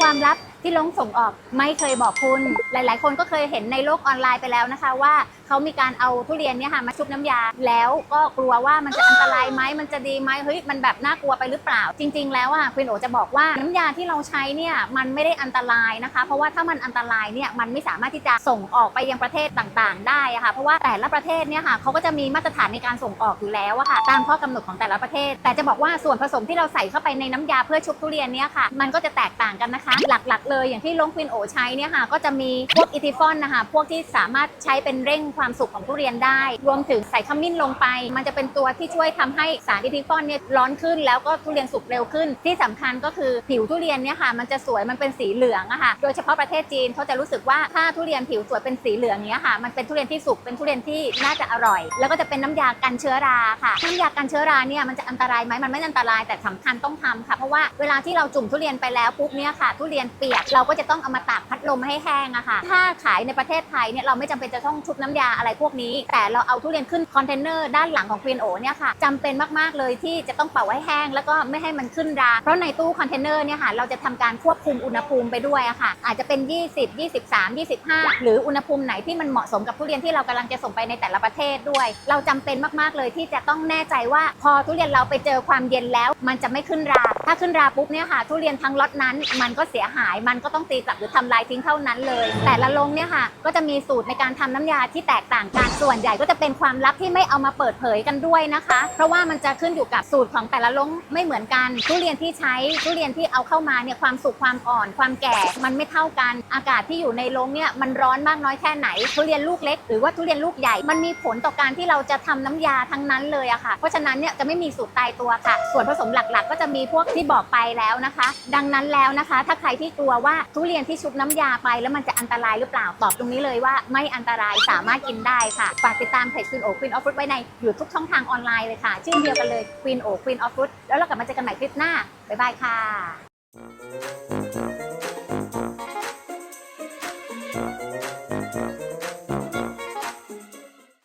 ความลับที่ลงส่งออกไม่เคยบอกคุณ หลาย ๆ คนก็เคยเห็นในโลกออนไลน์ไปแล้วนะคะว่าเขามีการเอาทุเรียนเนี่ยค่ะมาชุบน้ำยา แล้วก็กลัวว่ามันจะอันตรายไหมมันจะดีไหมเฮ้ยมันแบบน่ากลัวไปหรือเปล่า จริง ๆ แล้วอะคุณโอจะบอกว่าน้ำยาที่เราใช้เนี่ยมันไม่ได้อันตรายนะคะ เพราะว่าถ้ามันอันตรายเนี่ยมันไม่สามารถที่จะส่งออกไปยังประเทศต่างๆ ได้ค่ะเพราะว่าแต่ละประเทศเนี่ยค่ะเขาก็จะมีมาตรฐานในการส่งออกอยู่แล้วอะค่ะตามข้อกำหนดของแต่ละประเทศ แต่จะบอกว่าส่วนผสมที่เราใส่เข้าไปในน้ำยาเพื่อชุบทุเรียนเนี่ยค่ะ มันก็จะแตกต่างกันนะคะ หลักๆ เลยอย่างที่ลงควินโอใช้เนี่ยค่ะก็จะมีพวกอิทิฟอนนะคะพวกที่สามารถใช้เป็นเร่งความสุกของทุเรียนได้ รวมถึงใส่ขมิ้นลงไป มันจะเป็นตัวที่ช่วยทำให้สารอิทิฟอนเนี่ยร้อนขึ้น แล้วก็ทุเรียนสุกเร็วขึ้น ที่สำคัญก็คือผิวทุเรียนเนี่ยค่ะมันจะสวยมันเป็นสีเหลืองอะค่ะโดยเฉพาะประเทศจีนเขาจะรู้สึกว่าถ้าทุเรียนผิวสวยเป็นสีเหลืองเนี้ยค่ะ มันเป็นทุเรียนที่สุกเป็นทุเรียนที่น่าจะอร่อย แล้วก็จะเป็นน้ำยากันเชื้อราค่ะน้ำยากันเชื้อราเนี่ยมันจะอันตรายไหมมันไม่อันตรายแต่สำคัญต้องทำค่ะ เพราะว่าเวลาที่เราจุ่มทุเรียนไปแล้วปุ๊บเนี่ยค่ะ ทุเรียนเปียกเราก็จะต้องเอามาตากพัดลมให้แห้งอะค่ะ ถ้าขายในประเทศไทยเนี่ยเราไม่จำเป็นจะต้องชุบน้ำยาอะไรพวกนี้ แต่เราเอาทุเรียนขึ้นคอนเทนเนอร์ด้านหลังของควีนโอเนี่ยค่ะจำเป็นมากๆเลยที่จะต้องเป่าให้แห้ง แล้วก็ไม่ให้มันขึ้นรา เพราะในตู้คอนเทนเนอร์เนี่ยค่ะเราจะทำการควบคุมอุณหภูมิไปด้วยอะค่ะ อาจจะเป็น 20 23 25 หรืออุณหภูมิไหนที่มันเหมาะสมกับทุเรียนที่เรากำลังจะส่งไปในแต่ละประเทศด้วย เราจำเป็นมากๆเลยที่จะต้องแน่ใจว่าพอทุเรียนเราไปเจอความเย็นแล้ว มันจะไม่ขึ้นรา ถ้าขึ้นราปุ๊บเนี่ยค่ะ ทุเรียนทั้งล็อตนั้น มันก็เสียหายมันก็ต้องตีกลับหรือทำลายทิ้งเท่านั้นเลย แต่ละลงเนี่ยค่ะก็จะมีสูตรในการทำน้ำยาที่แตกต่างกันส่วนใหญ่ก็จะเป็นความลับที่ไม่เอามาเปิดเผยกันด้วยนะคะ เพราะว่ามันจะขึ้นอยู่กับสูตรของแต่ละลงไม่เหมือนกันทุเรียนที่ใช้ทุเรียนที่เอาเข้ามาเนี่ยความสุกความอ่อน ความแก่มันไม่เท่ากัน อากาศที่อยู่ในลงเนี่ยมันร้อนมากน้อยแค่ไหน ทุเรียนลูกเล็ก หรือว่าทุเรียนลูกใหญ่มันมีผลต่อการที่เราจะทำน้ำยาทั้งนั้นเลยอะค่ะ เพราะฉะนั้นเนี่ยจะไม่มีสูตรตายตัวค่ะ ส่วนผสมหลักๆ ก็จะมีพวกที่บอกไปแล้วนะคะ ดังนั้นแล้วนะคะ ถ้าใครที่กลัวว่าทุเรียนที่ชุบน้ำยาไป แล้วมันจะอันตรายหรือเปล่าตอบตรงนี้เลยว่าไม่อันตรายสามารถกินได้ค่ะ ฝากติดตามเพจ Queen O Queen of Fruit ไว้ในอยู่ทุกช่องทางออนไลน์เลยค่ะ ชื่อเดียวกันเลย Queen O Queen of Fruit แล้วเรากลับมาเจอกันใหม่คลิปหน้า บ๊ายบายค่ะ